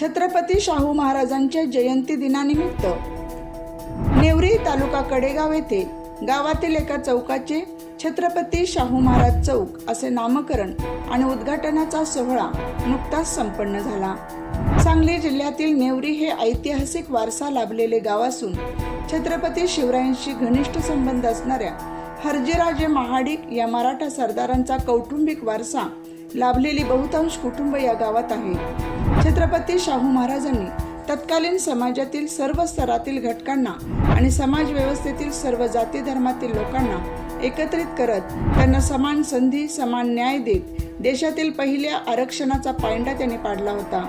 छत्रपती शाहू महाराजांच्या जयंती दिनानिमित्त नेवरी तालुका कडेगाव येथे गावातील एका चौकाचे छत्रपती शाहू महाराज चौक असे नामकरण आणि उद्घाटनाचा सोहळा नुकताच संपन्न झाला. सांगली जिल्ह्यातील नेवरी हे ऐतिहासिक वारसा लाभलेले गाव असून छत्रपती शिवरायांशी घनिष्ठ संबंध असणाऱ्या हरजीराजे महाडिक या मराठा सरदारांचा कौटुंबिक वारसा लाभलेली बहुतांश कुटुंब या गावात आहे छत्रपती शाहू महाराजांनी तत्कालीन समाजातील सर्व स्तरातील घटकांना आणि समाज व्यवस्थेतील सर्व जाती धर्मातील लोकांना एकत्रित करत त्यांना समान संधी समान न्याय देत देशातील पहिल्या आरक्षणाचा पायंडा त्यांनी पाडला होता.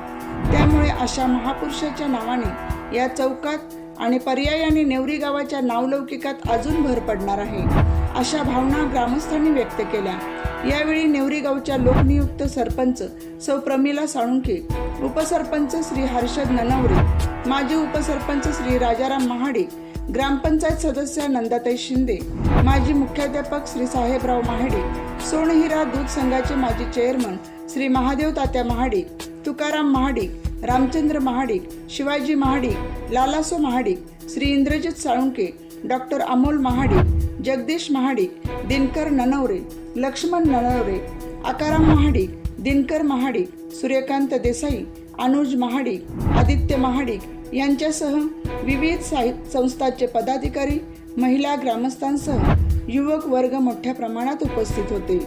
त्यामुळे अशा महापुरुषाच्या नावाने या चौकात आणि पर्यायाने नेवरी गावाच्या नावलौकिकात अजून भर पडणार आहे. अशा भावना ग्रामस्थांनी व्यक्त केल्या. यावेळी नेवरी गावच्या लोकनियुक्त सरपंच सौ प्रमिला साळुंखे उपसरपंच श्री हर्षद ननवरे माजी उपसरपंच श्री राजाराम महाडे ग्रामपंचायत सदस्य नंदाताई शिंदे माजी मुख्याध्यापक श्री साहेबराव महाडे सोनहिरा दूध संघाचे माजी चेअरमन श्री महादेव तात्या महाडिक तुकाराम महाडिक रामचंद्र महाडिक शिवाजी महाडिक लालासो महाडिक श्री इंद्रजित साळुंके डॉक्टर अमोल महाडिक जगदीश महाडिक दिनकर ननवरे लक्ष्मण ननवरे आकाराम महाडिक दिनकर महाडिक सूर्यकांत देसाई अनुज महाडिक आदित्य महाडिक यांच्यासह विविध साहित्य संस्थांचे पदाधिकारी महिला ग्रामस्थांसह युवक वर्ग मोठ्या प्रमाणात उपस्थित होते.